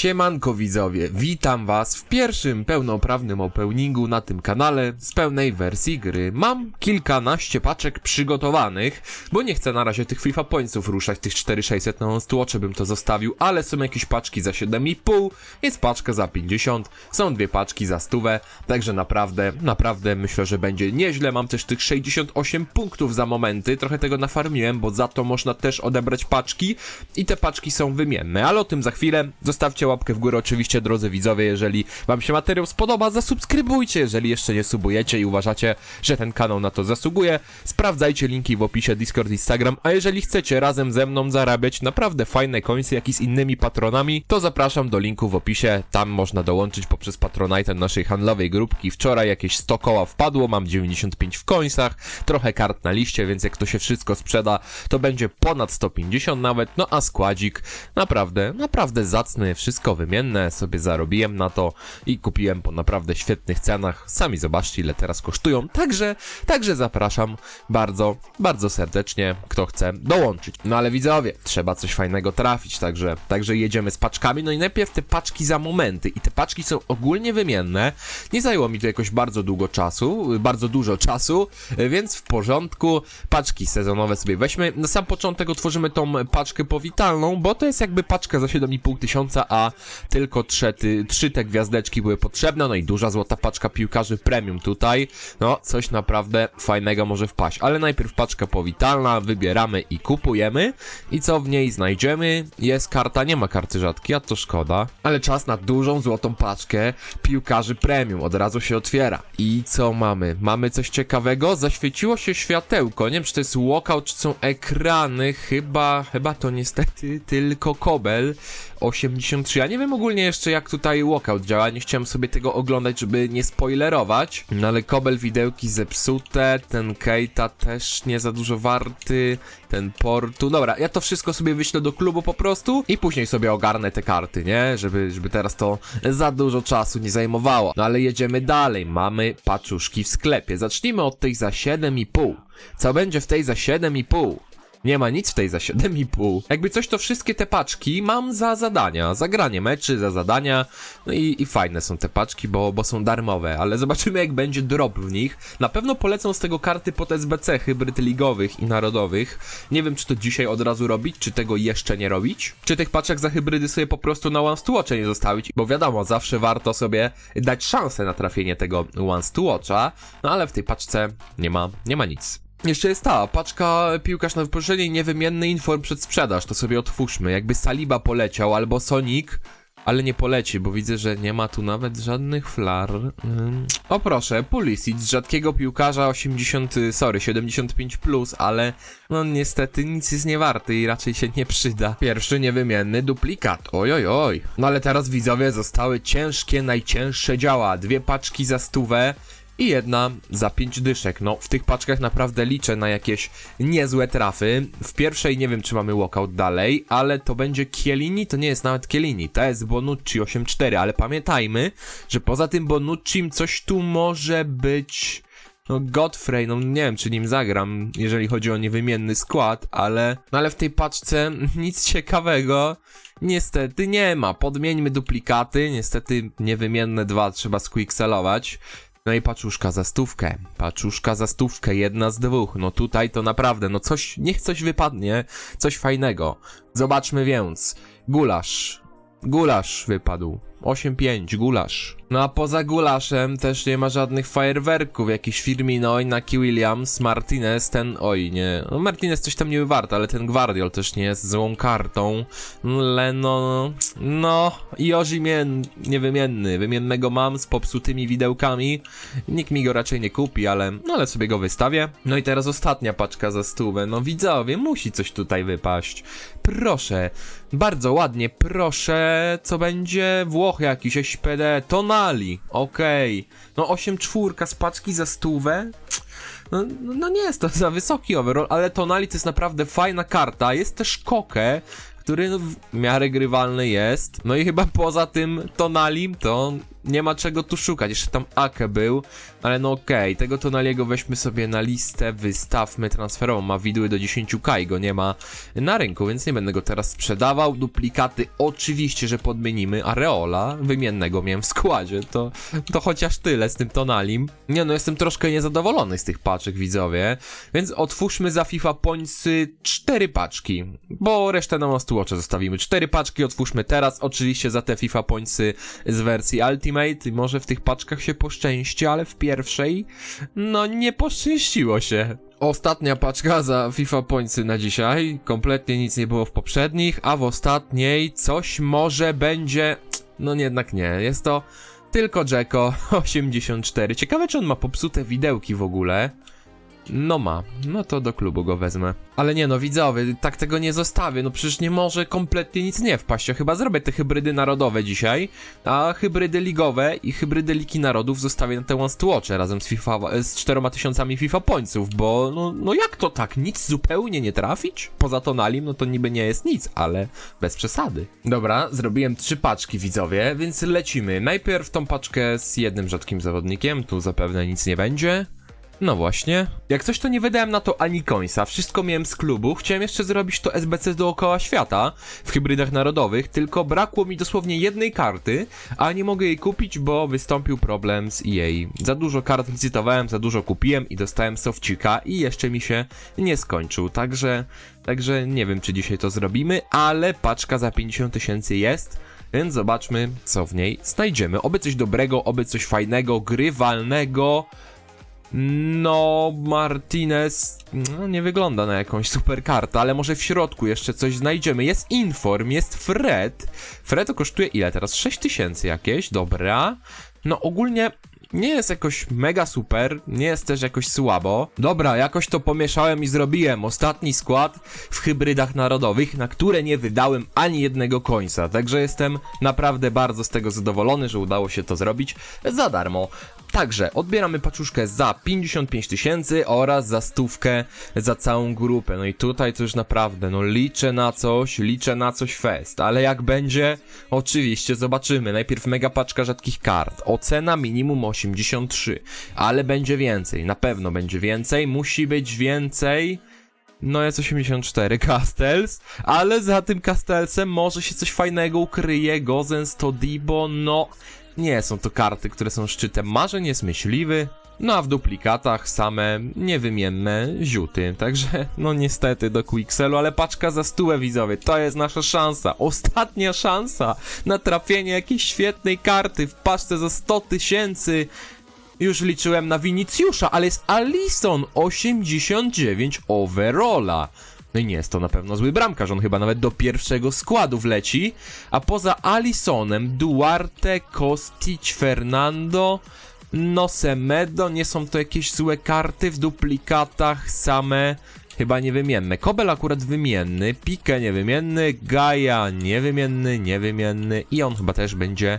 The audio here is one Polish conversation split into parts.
Siemanko widzowie, witam was w pierwszym pełnoprawnym openingu na tym kanale z pełnej wersji gry. Mam kilkanaście paczek przygotowanych, bo nie chcę na razie tych FIFA Pointsów ruszać, tych 4600 na stłocze bym to zostawił, ale są jakieś paczki za 7,5, jest paczka za 50, są dwie paczki za stówę, także naprawdę, naprawdę myślę, że będzie nieźle. Mam też tych 68 punktów za momenty, trochę tego nafarmiłem, bo za to można też odebrać paczki i te paczki są wymienne, ale o tym za chwilę. Zostawcie łapkę w górę oczywiście, drodzy widzowie, jeżeli wam się materiał spodoba, zasubskrybujcie, jeżeli jeszcze nie subujecie i uważacie, że ten kanał na to zasługuje. Sprawdzajcie linki w opisie Discord, Instagram, a jeżeli chcecie razem ze mną zarabiać naprawdę fajne końce, jak i z innymi patronami, to zapraszam do linku w opisie, tam można dołączyć poprzez Patronite naszej handlowej grupki. Wczoraj jakieś 100 koła wpadło, mam 95 w końcach, trochę kart na liście, więc jak to się wszystko sprzeda, to będzie ponad 150 nawet, no a składzik naprawdę, naprawdę zacny, wszystko wymienne, sobie zarobiłem na to i kupiłem po naprawdę świetnych cenach. Sami zobaczcie ile teraz kosztują. Także, także zapraszam bardzo, bardzo serdecznie, kto chce dołączyć. No ale widzowie, trzeba coś fajnego trafić, także, także jedziemy z paczkami. No i najpierw te paczki za momenty i te paczki są ogólnie wymienne. Nie zajęło mi to jakoś bardzo długo czasu, bardzo dużo czasu, więc w porządku. Paczki sezonowe sobie weźmy. Na sam początek otworzymy tą paczkę powitalną, bo to jest jakby paczka za 7,5 tysiąca, a tylko trzy, trzy te gwiazdeczki były potrzebne. No i duża złota paczka piłkarzy premium tutaj. No, coś naprawdę fajnego może wpaść. Ale najpierw paczka powitalna, wybieramy i kupujemy. I co w niej znajdziemy? Jest karta, nie ma karty rzadkiej, a to szkoda. Ale czas na dużą złotą paczkę piłkarzy premium. Od razu się otwiera. I co mamy? Mamy coś ciekawego? Zaświeciło się światełko. Nie wiem, czy to jest walkout, czy są ekrany. Chyba, chyba to niestety tylko kobel. 83. Ja nie wiem ogólnie jeszcze jak tutaj walkout działa, nie chciałem sobie tego oglądać, żeby nie spoilerować. No ale kobel widełki zepsute, ten Keita też nie za dużo warty, ten portu. Dobra, ja to wszystko sobie wyślę do klubu po prostu i później sobie ogarnę te karty, nie? Żeby, żeby teraz to za dużo czasu nie zajmowało. No ale jedziemy dalej, mamy paczuszki w sklepie. Zacznijmy od tej za 7,5. Co będzie w tej za 7,5? Nie ma nic w tej za 7,5. Jakby coś, to wszystkie te paczki mam za zadania. Za granie meczy, za zadania. No i, i fajne są te paczki, bo, bo są darmowe. Ale zobaczymy, jak będzie drop w nich. Na pewno polecą z tego karty pod SBC, hybryd ligowych i narodowych. Nie wiem, czy to dzisiaj od razu robić, czy tego jeszcze nie robić. Czy tych paczek za hybrydy sobie po prostu na Once to Watcha nie zostawić. Bo wiadomo, zawsze warto sobie dać szansę na trafienie tego Once to Watcha. No ale w tej paczce nie ma, nie ma nic. Jeszcze jest ta paczka piłkarz na wypożyczenie i niewymienny inform przed sprzedaż. To sobie otwórzmy. Jakby Saliba poleciał albo Sonic, ale nie poleci, bo widzę, że nie ma tu nawet żadnych flar. Ym. O proszę, Pulisic rzadkiego piłkarza 80, sorry, 75 plus, ale no niestety nic jest nie warty i raczej się nie przyda. Pierwszy niewymienny duplikat. Oj, oj, oj. No ale teraz widzowie zostały ciężkie, najcięższe działa. Dwie paczki za stówę i jedna za 5 dyszek. No, w tych paczkach naprawdę liczę na jakieś niezłe trafy. W pierwszej nie wiem, czy mamy walkout dalej, ale to będzie Kielini, to nie jest nawet Kielini, to jest Bonucci 8-4, ale pamiętajmy, że poza tym Bonuccim coś tu może być... No Godfrey, no nie wiem czy nim zagram, jeżeli chodzi o niewymienny skład, ale... No ale w tej paczce nic ciekawego niestety nie ma. Podmieńmy duplikaty, niestety niewymienne dwa trzeba squixelować. No i paczuszka za stówkę. Paczuszka za stówkę, jedna z dwóch. No tutaj to naprawdę, no coś, niech coś wypadnie, coś fajnego. Zobaczmy więc. Gulasz. Gulasz wypadł. 8-5, gulasz. No a poza gulaszem też nie ma żadnych fajerwerków. Jakiś Firmino, Naki Williams, Martinez, ten, oj nie. No Martinez coś tam nie wart, ale ten Guardiol też nie jest złą kartą. Leno, no i Ozimien niewymienny. Wymiennego mam z popsutymi widełkami. Nikt mi go raczej nie kupi, ale, no ale sobie go wystawię. No i teraz ostatnia paczka za stówę. No widzowie, musi coś tutaj wypaść. Proszę, bardzo ładnie, proszę, co będzie? Włoch jakiś, SPD, Tonali, okej. No 8 czwórka z paczki za stówę? No, no, no nie jest to za wysoki overall, ale Tonali to jest naprawdę fajna karta. Jest też Koke, który w miarę grywalny jest. No i chyba poza tym Tonalim to nie ma czego tu szukać. Jeszcze tam Ake był, ale no okej, tego Tonaliego weźmy sobie na listę, wystawmy transferową. Ma widły do 10k i go nie ma na rynku, więc nie będę go teraz sprzedawał. Duplikaty oczywiście, że podmienimy. Areola wymiennego miałem w składzie, to, to chociaż tyle z tym Tonalim. Nie no, jestem troszkę niezadowolony z tych paczek, widzowie, więc otwórzmy za FIFA Pointsy cztery paczki, bo resztę na Most zostawimy. Cztery paczki otwórzmy teraz, oczywiście za te FIFA Pointsy z wersji Ultimate i może w tych paczkach się poszczęści, ale w pierwszej, no nie poszczęściło się. Ostatnia paczka za FIFA Pointsy na dzisiaj. Kompletnie nic nie było w poprzednich, a w ostatniej coś może będzie. No jednak nie. Jest to tylko Jacko 84. Ciekawe, czy on ma popsute widełki w ogóle. No ma, no to do klubu go wezmę. Ale nie no, widzowie, tak tego nie zostawię, no przecież nie może kompletnie nic nie wpaść. Ja chyba zrobię te hybrydy narodowe dzisiaj, a hybrydy ligowe i hybrydy Ligi Narodów zostawię na te One Watche razem z FIFA, z czteroma tysiącami FIFA Pointsów, bo no, no jak to tak, nic zupełnie nie trafić? Poza Tonalim, no to niby nie jest nic, ale bez przesady. Dobra, zrobiłem trzy paczki, widzowie, więc lecimy. Najpierw tą paczkę z jednym rzadkim zawodnikiem, tu zapewne nic nie będzie. No właśnie. Jak coś to nie wydałem na to ani końca, wszystko miałem z klubu, chciałem jeszcze zrobić to SBC dookoła świata w hybrydach narodowych, tylko brakło mi dosłownie jednej karty, a nie mogę jej kupić, bo wystąpił problem z EA. Za dużo kart licytowałem, za dużo kupiłem i dostałem sofcika i jeszcze mi się nie skończył, także, także nie wiem czy dzisiaj to zrobimy, ale paczka za 50 tysięcy jest. Więc zobaczmy, co w niej znajdziemy. Oby coś dobrego, oby coś fajnego, grywalnego. No, Martinez no, nie wygląda na jakąś super kartę, ale może w środku jeszcze coś znajdziemy. Jest Inform, jest Fred. Fred kosztuje ile teraz? 6000 jakieś, dobra. No ogólnie nie jest jakoś mega super, nie jest też jakoś słabo. Dobra, jakoś to pomieszałem i zrobiłem ostatni skład w hybrydach narodowych, na które nie wydałem ani jednego końca. Także jestem naprawdę bardzo z tego zadowolony, że udało się to zrobić za darmo. Także odbieramy paczuszkę za 55 tysięcy oraz za stówkę za całą grupę. No i tutaj to już naprawdę, no liczę na coś, liczę na coś fest. Ale jak będzie, oczywiście zobaczymy. Najpierw mega paczka rzadkich kart. Ocena minimum 83. Ale będzie więcej, na pewno będzie więcej. Musi być więcej. No jest 84 Castells, ale za tym Castellsem może się coś fajnego ukryje. Gozens, Todibo, no nie są to karty, które są szczytem marzeń, jest myśliwy. No a w duplikatach same niewymienne ziuty, także no niestety do Quixelu, ale paczka za stówę widzowie, to jest nasza szansa, ostatnia szansa na trafienie jakiejś świetnej karty w paczce za 100 tysięcy. Już liczyłem na Winicjusza, ale jest Alison 89 overalla. No i nie jest to na pewno zły bramkarz, on chyba nawet do pierwszego składu wleci. A poza Alisonem, Duarte, Kostic, Fernando, no Semedo, nie są to jakieś złe karty w duplikatach, same chyba niewymienne. Kobel akurat wymienny, Pique niewymienny, Gaia niewymienny, niewymienny i on chyba też będzie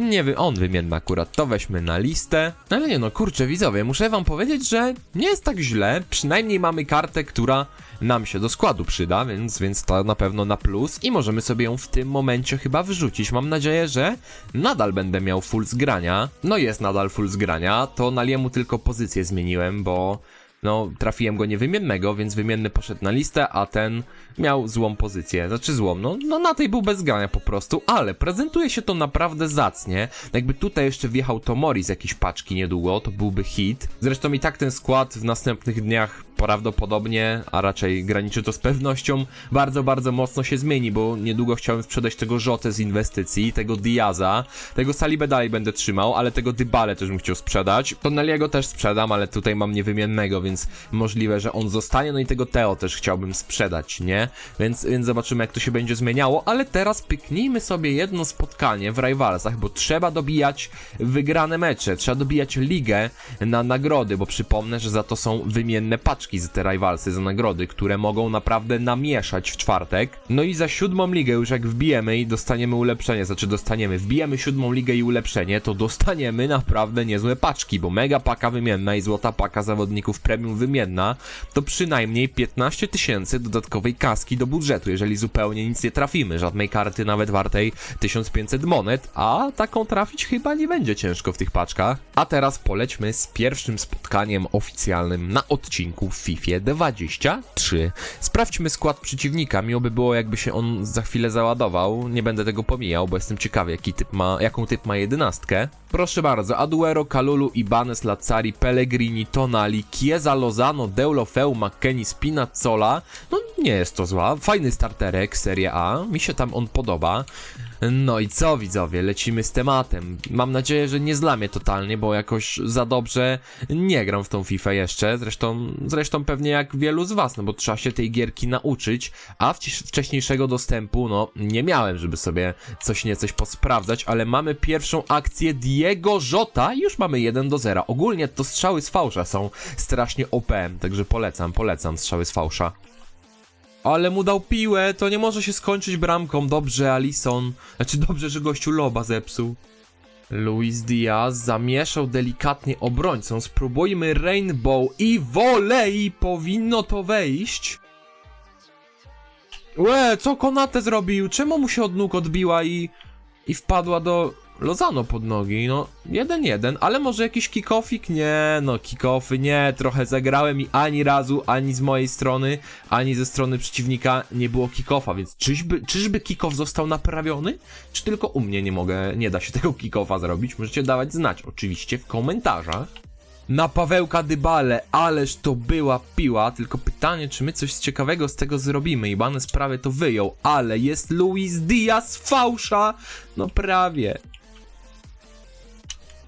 nie on wymienny akurat, to weźmy na listę. Ale nie no, kurczę widzowie, muszę wam powiedzieć, że nie jest tak źle. Przynajmniej mamy kartę, która nam się do składu przyda, więc, więc to na pewno na plus. I możemy sobie ją w tym momencie chyba wrzucić. Mam nadzieję, że nadal będę miał full zgrania. No jest nadal full zgrania, to na Liemu tylko pozycję zmieniłem, bo no, trafiłem go niewymiennego, więc wymienny poszedł na listę, a ten miał złą pozycję. Znaczy złą, no, no na tej był bez grania po prostu, ale prezentuje się to naprawdę zacnie. Jakby tutaj jeszcze wjechał Tomori z jakiejś paczki niedługo, to byłby hit. Zresztą i tak ten skład w następnych dniach prawdopodobnie, a raczej graniczy to z pewnością, bardzo, bardzo mocno się zmieni, bo niedługo chciałem sprzedać tego Rzotę z inwestycji, tego Diaza, tego Salibę dalej będę trzymał, ale tego Dybale też bym chciał sprzedać. Toneliego też sprzedam, ale tutaj mam niewymiennego, więc możliwe, że on zostanie, no i tego Teo też chciałbym sprzedać, nie? Więc, więc zobaczymy, jak to się będzie zmieniało, ale teraz pyknijmy sobie jedno spotkanie w Rivalsach, bo trzeba dobijać wygrane mecze, trzeba dobijać ligę na nagrody, bo przypomnę, że za to są wymienne paczki paczki z te rivalsy za nagrody, które mogą naprawdę namieszać w czwartek. No i za siódmą ligę już jak wbijemy i dostaniemy ulepszenie, znaczy dostaniemy, wbijemy siódmą ligę i ulepszenie, to dostaniemy naprawdę niezłe paczki, bo mega paka wymienna i złota paka zawodników premium wymienna to przynajmniej 15 tysięcy dodatkowej kaski do budżetu, jeżeli zupełnie nic nie trafimy, żadnej karty nawet wartej 1500 monet, a taką trafić chyba nie będzie ciężko w tych paczkach. A teraz polećmy z pierwszym spotkaniem oficjalnym na odcinku FIFA 23. Sprawdźmy skład przeciwnika, miło by było jakby się on za chwilę załadował, nie będę tego pomijał, bo jestem ciekawy jaki typ ma, jaką typ ma jedenastkę. Proszę bardzo, Aduero, Kalulu, Ibanez, Lazzari, Pellegrini, Tonali, Chiesa, Lozano, Deulofeu, McKennie, Spinazzola. No nie jest to zła, fajny starterek Serie A, mi się tam on podoba. No i co widzowie, lecimy z tematem. Mam nadzieję, że nie zlamię totalnie, bo jakoś za dobrze nie gram w tą FIFA jeszcze. Zresztą, zresztą pewnie jak wielu z was, no bo trzeba się tej gierki nauczyć, a wcześniejszego dostępu, no nie miałem, żeby sobie coś nie coś posprawdzać, ale mamy pierwszą akcję Diego Jota i już mamy 1 do 0. Ogólnie to strzały z fałsza są strasznie OP, także polecam, polecam strzały z fałsza. Ale mu dał piłę, to nie może się skończyć bramką. Dobrze, Alison. Znaczy dobrze, że gościu loba zepsuł. Luis Diaz zamieszał delikatnie obrońcą. Spróbujmy Rainbow i volej. Powinno to wejść. Łe, co Konate zrobił? Czemu mu się od nóg odbiła i... i wpadła do Lozano pod nogi? No, 1-1, ale może jakiś kickoffik? Nie, no kickoffy nie, trochę zagrałem i ani razu, ani z mojej strony, ani ze strony przeciwnika nie było kickoffa, więc czyżby, czyżby kickoff został naprawiony? Czy tylko u mnie nie mogę, nie da się tego kickoffa zrobić? Możecie dawać znać oczywiście w komentarzach. Na Pawełka Dybale, ależ to była piła, tylko pytanie, czy my coś ciekawego z tego zrobimy. Ibanez prawie to wyjął, ale jest Luis Diaz fałsza, no prawie.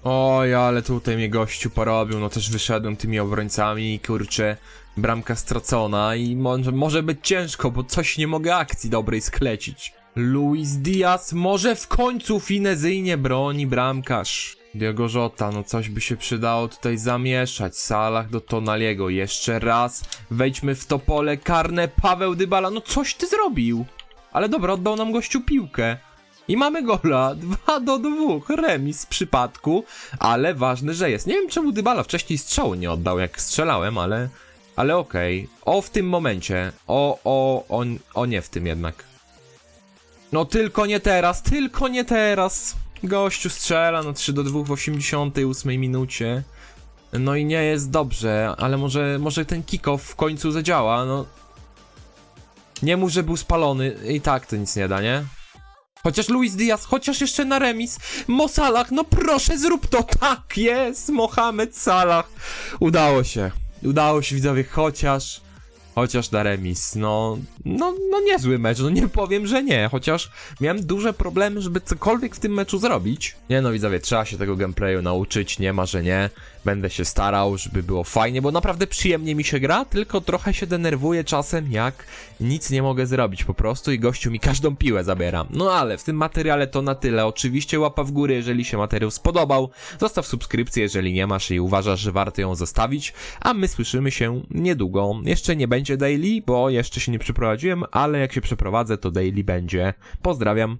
Oj, ale tutaj mnie gościu porobił, no też wyszedłem tymi obrońcami i kurczę, bramka stracona i może, może być ciężko, bo coś nie mogę akcji dobrej sklecić. Luis Diaz może w końcu finezyjnie broni bramkarz. Diego Jota, no coś by się przydało tutaj zamieszać. Salah do Tonaliego. Jeszcze raz wejdźmy w to pole karne. Paweł Dybala, no coś ty zrobił. Ale dobra, oddał nam gościu piłkę. I mamy gola. 2 do 2. Remis w przypadku. Ale ważne, że jest. Nie wiem czemu Dybala wcześniej strzału nie oddał, jak strzelałem, ale... Ale okej. O, w tym momencie. O, o, o, o nie w tym jednak. No tylko nie teraz, tylko nie teraz. Gościu strzela na 3 do 2 w 88 minucie. No i nie jest dobrze, ale może, może ten kick-off w końcu zadziała, no. Nie mów, że był spalony i tak to nic nie da, nie? Chociaż Luis Diaz, chociaż jeszcze na remis. Mo Salah, no proszę zrób to, tak jest, Mohamed Salah. Udało się, udało się widzowie, chociaż... Chociaż na remis, no, no, no niezły mecz, no nie powiem, że nie, chociaż miałem duże problemy, żeby cokolwiek w tym meczu zrobić. Nie no widzowie, trzeba się tego gameplayu nauczyć, nie ma, że nie. Będę się starał, żeby było fajnie, bo naprawdę przyjemnie mi się gra, tylko trochę się denerwuję czasem, jak nic nie mogę zrobić po prostu i gościu mi każdą piłę zabiera. No ale w tym materiale to na tyle. Oczywiście łapa w górę, jeżeli się materiał spodobał. Zostaw subskrypcję, jeżeli nie masz i uważasz, że warto ją zostawić. A my słyszymy się niedługo. Jeszcze nie będzie daily, bo jeszcze się nie przeprowadziłem, ale jak się przeprowadzę, to daily będzie. Pozdrawiam.